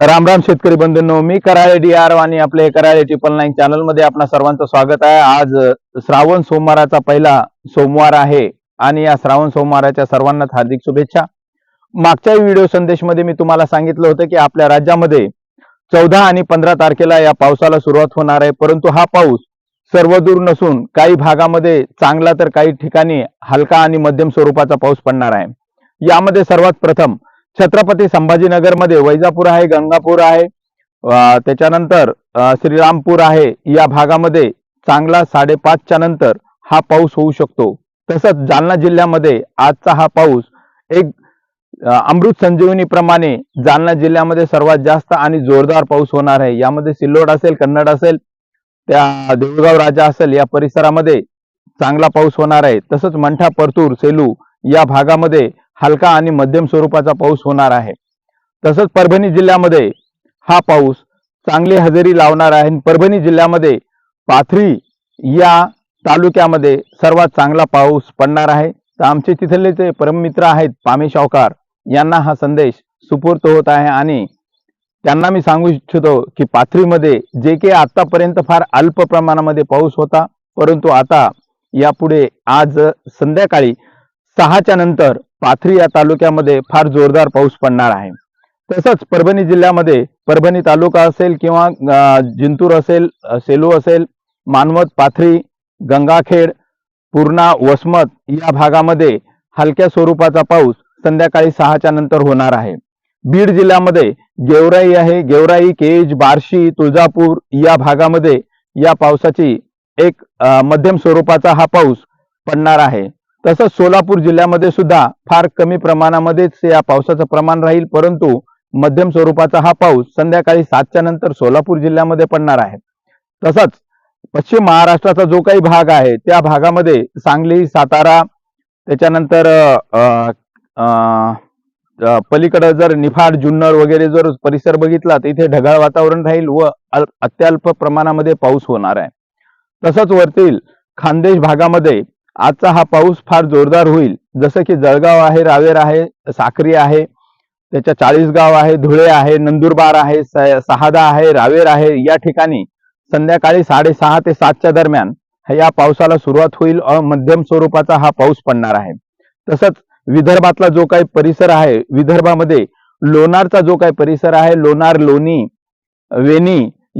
राम राम शेतकरी बंधूंनो मी Karale D R आणि आपले कराळे ट्रिपल नाईन चॅनलमध्ये आपणा सर्वांचं स्वागत आहे. आज श्रावण सोमवाराचा पहिला सोमवार आहे आणि या श्रावण सोमवाराच्या सर्वांनाच हार्दिक शुभेच्छा. मागच्या व्हिडिओ संदेशमध्ये मी तुम्हाला सांगितलं होतं की आपल्या राज्यामध्ये चौदा आणि पंधरा तारखेला या पावसाला सुरुवात होणार आहे परंतु हा पाऊस सर्वदूर नसून काही भागामध्ये चांगला तर काही ठिकाणी हलका आणि मध्यम स्वरूपाचा पाऊस पडणार आहे. यामध्ये सर्वात प्रथम छत्रपती संभाजीनगरमध्ये वैजापूर आहे गंगापूर आहे. त्याच्यानंतर श्रीरामपूर आहे. या भागामध्ये चांगला साडेपाचच्या नंतर हा पाऊस होऊ शकतो. तसंच जालना जिल्ह्यामध्ये आजचा हा पाऊस एक अमृत संजीवनीप्रमाणे जालना जिल्ह्यामध्ये सर्वात जास्त आणि जोरदार पाऊस होणार आहे. यामध्ये सिल्लोड असेल कन्नड असेल त्या देऊळगाव राजा असेल या परिसरामध्ये चांगला पाऊस होणार आहे. तसंच मंठा परतूर सेलू या भागामध्ये हलका आणि मध्यम स्वरूपाचा पाऊस होणार आहे. तसंच परभणी जिल्ह्यामध्ये हा पाऊस चांगली हजेरी लावणार आहे परभणी जिल्ह्यामध्ये पाथरी या तालुक्यामध्ये सर्वात चांगला पाऊस पडणार आहे. तर आमचे तिथले जे परममित्र आहेत पामे शावकार. यांना हा संदेश सुपूर्त होत आहे आणि त्यांना मी सांगू इच्छितो की पाथरीमध्ये जे काही आतापर्यंत फार अल्प प्रमाणामध्ये पाऊस होता परंतु आता यापुढे आज संध्याकाळी सहाच्या नंतर पाथरी या तालुक्यामध्ये फार जोरदार पाऊस पडणार आहे. तसंच परभणी जिल्ह्यामध्ये परभणी तालुका असेल किंवा जिंतूर असेल सेलू असेल मानवत पाथरी गंगाखेड पूर्णा वसमत या भागामध्ये हलक्या स्वरूपाचा पाऊस संध्याकाळी सहाच्या नंतर होणार आहे. बीड जिल्ह्यामध्ये गेवराई आहे. गेवराई केज बार्शी तुळजापूर या भागामध्ये या पावसाची एक मध्यम स्वरूपाचा हा पाऊस पडणार आहे. तसंच सोलापूर जिल्ह्यामध्ये सुद्धा फार कमी प्रमाणामध्येच या पावसाचं प्रमाण राहील परंतु मध्यम स्वरूपाचा हा पाऊस संध्याकाळी सातच्या नंतर सोलापूर जिल्ह्यामध्ये पडणार आहे. तसंच पश्चिम महाराष्ट्राचा जो काही भाग आहे त्या भागामध्ये सांगली सातारा त्याच्यानंतर अं, पलीकडे जर निफाड जुन्नर वगैरे जर परिसर बघितला तर इथे ढगाळ वातावरण राहील व अत्यल्प प्रमाणामध्ये पाऊस होणार आहे. तसंच वरतील खानदेश भागामध्ये आजचा हा पाऊस फार जोरदार होईल. जसं की जळगाव आहे रावेर आहे साक्री आहे त्याच्या चाळीसगाव आहे धुळे आहे नंदुरबार आहे स- सहादा आहे रावेर आहे या ठिकाणी संध्याकाळी साडेसहा ते सातच्या दरम्यान या पावसाला सुरुवात होईल. मध्यम स्वरूपाचा हा पाऊस पडणार आहे. तसंच विदर्भातला जो काही परिसर आहे विदर्भामध्ये लोणारचा जो काही परिसर आहे लोणार लोणी वेणी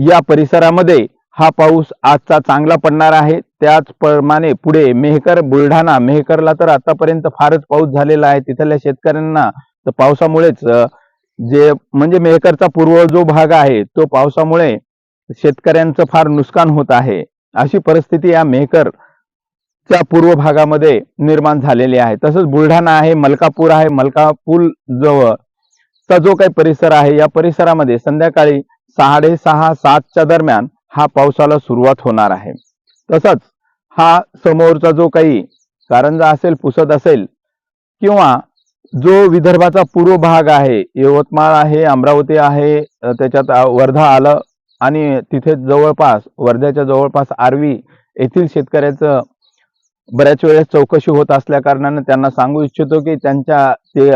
या परिसरामध्ये हा पाऊस आजचा चांगला पडणार आहे. त्याचप्रमाणे पुढे मेहकर बुलढाणा मेहकरला तर आतापर्यंत फारच पाऊस झालेला आहे. तिथल्या शेतकऱ्यांना तर पावसामुळेच जे म्हणजे मेहकरचा पूर्व जो भाग आहे तो पावसामुळे शेतकऱ्यांचं फार नुकसान होत आहे. अशी परिस्थिती या मेहकर च्या पूर्व भागामध्ये निर्माण झालेली आहे. तसंच बुलढाणा आहे मलकापूर आहे. मलकापूर जवळ चा जो काही परिसर आहे या परिसरामध्ये संध्याकाळी साडेसहा सातच्या दरम्यान हा पावसाला सुरुवात होणार आहे. तसंच हा समोरचा जो काही कारंजा असेल पुसत असेल किंवा जो विदर्भाचा पूर्व भाग आहे यवतमाळ आहे अमरावती आहे त्याच्यात वर्धा आलं आणि तिथे जवळपास वर्ध्याच्या जवळपास आर्वी येथील शेतकऱ्याचं बऱ्याच वेळेस चौकशी होत असल्या कारणाने त्यांना सांगू इच्छितो की त्यांच्या ते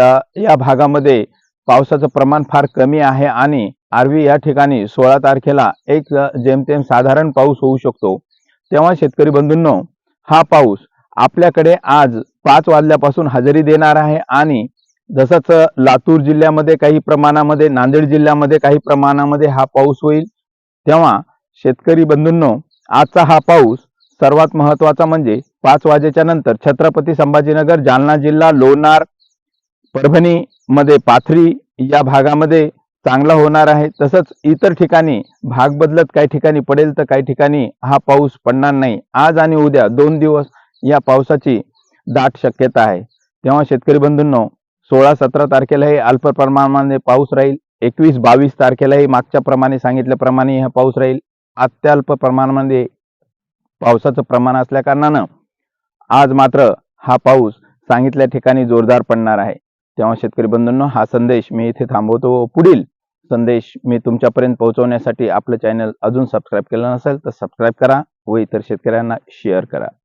या भागामध्ये पावसाचं प्रमाण फार कमी आहे आणि आर्वी या ठिकाणी सोळा तारखेला एक जेमतेम साधारण पाऊस होऊ शकतो. तेव्हा शेतकरी बंधूंनो हा पाऊस आपल्याकडे आज पाच वाजल्यापासून हजेरी देणार आहे आणि जसंच लातूर जिल्ह्यामध्ये काही प्रमाणामध्ये नांदेड जिल्ह्यामध्ये काही प्रमाणामध्ये हा पाऊस होईल तेव्हा शेतकरी बंधूंनो आजचा हा पाऊस सर्वात महत्त्वाचा म्हणजे पाच वाजेच्या नंतर छत्रपती संभाजीनगर जालना जिल्हा लोणार परभणी मध्ये पाथरी या भागामध्ये चांगला होणार आहे. तसंच इतर ठिकाणी भाग बदलत काही ठिकाणी पडेल तर काही ठिकाणी हा पाऊस पडणार नाही. आज आणि उद्या दोन दिवस या पावसाची दाट शक्यता आहे. तेव्हा शेतकरी बंधूंनो सोळा सतरा तारखेलाही अल्प प्रमाणामध्ये पाऊस राहील. एकवीस बावीस तारखेलाही मागच्या प्रमाणे सांगितल्याप्रमाणे हा पाऊस राहील. अत्यल्प प्रमाणामध्ये पावसाचं प्रमाण असल्या कारणानं आज मात्र हा पाऊस सांगितल्या ठिकाणी जोरदार पडणार आहे. तेव्हा शेतकरी बंधूंनो हा संदेश मी इथे थांबवतो. व पुढील संदेश मी तुमच्यापर्यंत पोहोचवण्यासाठी आपलं चॅनल अजून सबस्क्राईब केलं नसेल तर सबस्क्राईब करा व इतर शेतकऱ्यांना शेअर करा.